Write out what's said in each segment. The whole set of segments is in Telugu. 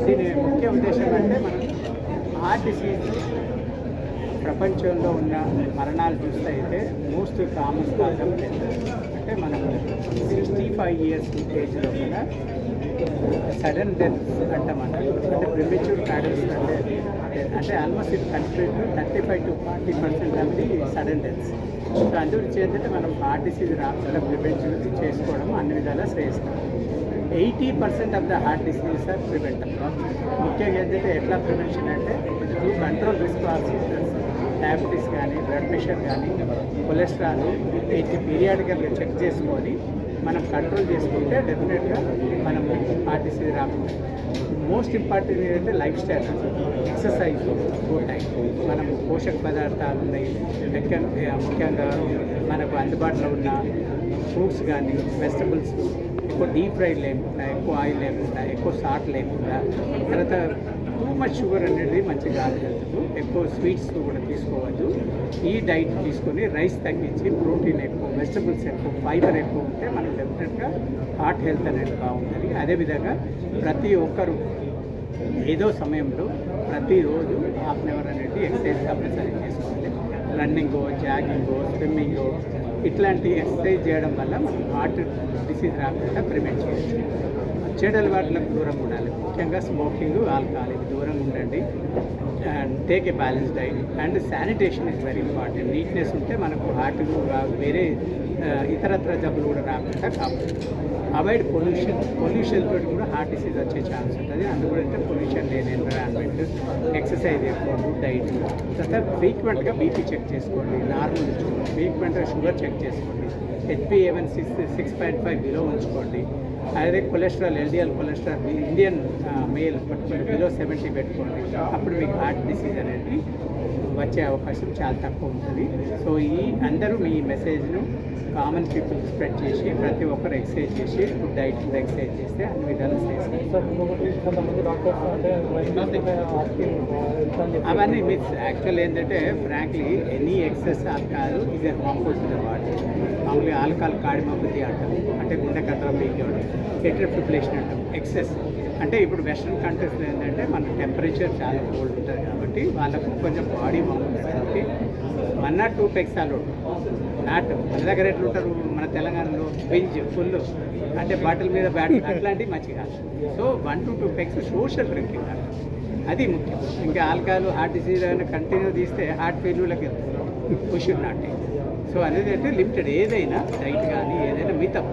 దీని ముఖ్య ఉద్దేశం అంటే మనం హార్ట్ డిసీజ్ ప్రపంచంలో ఉన్న మరణాలు చూస్తే అయితే మోస్ట్ కామన్ కారణం అంటే మనం సిక్స్టీ ఫైవ్ ఇయర్స్ ఏజ్లో కూడా సడన్ డెత్ అంటామన్నారు అంటే ప్రిమెచ్యూర్ క్యాడల్స్ అంటే అంటే ఆల్మోస్ట్ ఇది thirty to thirty five to forty percent అనేది సడన్ డెత్స్ సో అందువల్ల ఏంటంటే మనం హార్ట్ డిసీజ్ రాకుండా ప్రివెన్షన్ చేసుకోవడం అన్ని విధాలా శ్రేయస్కరం. Eighty percent of the heart diseases are preventable ముఖ్యంగా ఏంటంటే ఎట్లా ప్రివెన్షన్ అంటే to control risk officers diabetes కానీ బ్లడ్ ప్రెషర్ కానీ కొలెస్ట్రాల్ వీటి పీరియాడికల్గా చెక్ చేసుకొని మనం కంట్రోల్ చేసుకుంటే డెఫినెట్గా మనం హార్ట్ డిసీజ్ రాకుండా మోస్ట్ ఇంపార్టెంట్ ఏంటంటే life style exercise good time మనం పోషక పదార్థాలు ఉన్నాయి. ముఖ్యంగా ముఖ్యంగా మనకు అందుబాటులో ఉన్న ఫ్రూట్స్ కానీ వెజిటబుల్స్ ఎక్కువ డీప్ ఫ్రై లేకుండా ఎక్కువ ఆయిల్ లేకుండా ఎక్కువ సాల్ట్ లేకుండా తర్వాత టూ మచ్ షుగర్ అనేది మంచి కాదు. హెల్త్కు ఎక్కువ స్వీట్స్ కూడా తీసుకోవద్దు. ఈ డైట్ తీసుకొని రైస్ తగ్గించి ప్రోటీన్ ఎక్కువ వెజిటబుల్స్ ఎక్కువ ఫైబర్ ఎక్కువ ఉంటే మనకు డెఫినెట్గా హార్ట్ హెల్త్ అనేది బాగుంటుంది. అదేవిధంగా ప్రతి ఒక్కరు ఏదో సమయంలో ప్రతిరోజు హాఫ్ అన్ అవర్ అనేది ఎక్సర్సైజ్ కంపల్సరీ చేసుకోవాలి. రన్నింగో జాగింగో స్విమ్మింగో ఇట్లాంటి ఎక్సర్సైజ్ చేయడం వల్ల మనం హార్ట్ డిసీజ్ రాకుండా ప్రివెంట్ చేయొచ్చు. చెడు అలవాట్లకు దూరంగా ఉండాలి. ముఖ్యంగా స్మోకింగ్ ఆల్కహాల్ ఇవి దూరంగా ఉండండి. And take a balance diet and sanitation is very important neatness ఉంటే మనకు హార్ట్ వేరే ఇతరత్ర జబ్బులు కూడా రాకుండా కాబట్టి అవాయిడ్ పొల్యూషన్ పొల్యూషన్ తోటి కూడా హార్ట్ డిసీజ్ వచ్చే ఛాన్స్ ఉంటుంది. అందుకంటే పొల్యూషన్ లేని ఎన్విరాన్మెంట్ ఎక్సర్సైజ్ ఎక్కువ గుడ్ డైట్ తర్వాత ఫ్రీక్వెంట్గా బీపీ చెక్ చేసుకోండి. నార్మల్ ఉంచుకోండి ఫ్రీక్వెంట్గా షుగర్ చెక్ చేసుకోండి. HP A one six six point five below ఉంచుకోండి. అదే cholesterol LDL cholesterol Indian male particular below seventy పెట్టుకోండి. అప్పుడు మీకు హార్ట్ డిసీజ్ అనేది వచ్చే అవకాశం చాలా తక్కువ ఉంటుంది. సో ఈ అందరూ మీ మెసేజ్ను కామన్ పీపుల్ స్ప్రెడ్ చేసి ప్రతి ఒక్కరు ఎక్సర్సైజ్ చేసి ఫుడ్ డైట్ కూడా ఎక్సర్సైజ్ చేస్తే అన్ని విధాలు అవన్నీ మిత్స్ యాక్చువల్ ఏంటంటే ఫ్రాంక్లీ ఎనీ ఎక్సెస్ ఆల్కహాల్ ఇది ద బాడీ మామూలుగా ఆల్కహాల్ కార్డిమోపతి అంటాం అంటే గుండె కట్టడం పీకేయడం ఎటర్ ఫిబ్రిలేషన్ అంటాం ఎక్సెస్ అంటే ఇప్పుడు వెస్ట్రన్ కంట్రీస్లో ఏంటంటే మన టెంపరేచర్ చాలా కోల్డ్ ఉంటుంది కాబట్టి వాళ్ళకు కొంచెం బాడీ బాగుంటుంది. కాబట్టి one not two pegs allowed not మన దగ్గర ఎట్లా ఉంటారు మన తెలంగాణలో బెంచ్ ఫుల్ అంటే బాటిల్ మీద బ్యాట్ అట్లాంటివి మంచిగా so one to two pegs social drinking అది ముఖ్యం. ఇంకా ఆల్కహాల్ హార్ట్ డిసీజ్ అయినా కంటిన్యూ తీస్తే హార్ట్ ఫెయిల్యూర్లకు వెళ్తుంది పుషుడ్ నాట్ సో అనేది అంటే లిమిటెడ్ ఏదైనా డైట్ కానీ ఏదైనా మితం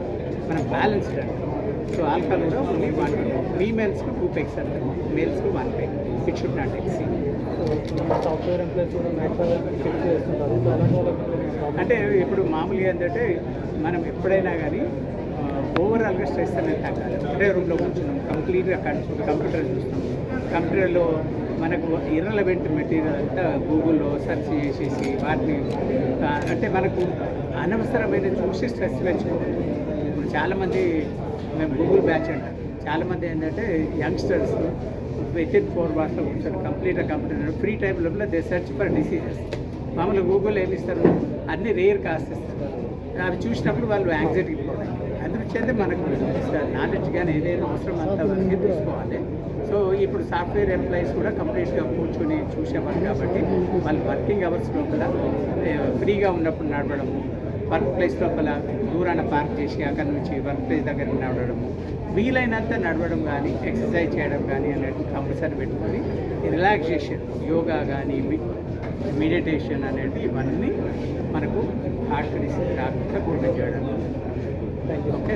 మనం బ్యాలెన్స్డ్ అంటాం సో ఆల్కహాల్లో ఓన్లీ వన్ ఫీమేల్స్కి టూ పెగ్స్ అంటారు. మేల్స్కి one peg it should not exceed అంటే ఇప్పుడు మామూలుగా ఏంటంటే మనం ఎప్పుడైనా కానీ ఓవరాల్గా స్ట్రెస్ అనేది తగ్గాలి. ఒకటే రూమ్లో కూర్చున్నాం. కంప్లీట్గా కంప్యూటర్ చూస్తాం కంప్యూటర్లో మనకు ఇర్రలవెంట్ మెటీరియల్ అంతా గూగుల్లో సెర్చ్ చేసేసి వాటిని అంటే మనకు అనవసరమైన చూసి స్ట్రెస్ పెంచుకోవాలి. ఇప్పుడు చాలామంది మేము గూగుల్ బ్యాచ్ అంటాం. చాలామంది ఏంటంటే యంగ్స్టర్స్ విత్ ఇన్ ఫోర్ అవర్స్లో కూర్చొని కంప్లీట్గా కంప్లీట్ ఫ్రీ టైం లోపల దే సెర్చ్ ఫర్ డిసీజెస్ మామూలు గూగుల్ ఏమి ఇస్తారు? అన్ని రేర్ కాస్ట్ ఇస్తారు అవి చూసినప్పుడు వాళ్ళు యాంగ్జైటీ పోతాయి అందుచేత మనకు నాలెడ్జ్ కానీ ఏదైనా అవసరం అంతా వరకు తీసుకోవాలి సో ఇప్పుడు సాఫ్ట్వేర్ ఎంప్లాయీస్ కూడా కంప్లీట్గా కూర్చొని చూసేవారు కాబట్టి వాళ్ళు వర్కింగ్ అవర్స్ లోపల ఫ్రీగా ఉన్నప్పుడు నడవడము వర్క్ ప్లేస్ లోపల దూరాన పార్క్ చేసి అక్కడి నుంచి వర్క్ ప్లేస్ దగ్గర నడవడము. వీలైనంత నడవడం కానీ ఎక్సర్సైజ్ చేయడం కానీ అనేది కంపల్సరీ పెట్టుకొని రిలాక్సేషన్ యోగా కానీ మెడిటేషన్ అనేది ఇవన్నీ మనకు హార్ట్ డిసీజ్ రాకుండా కూడా చేయడం ఓకే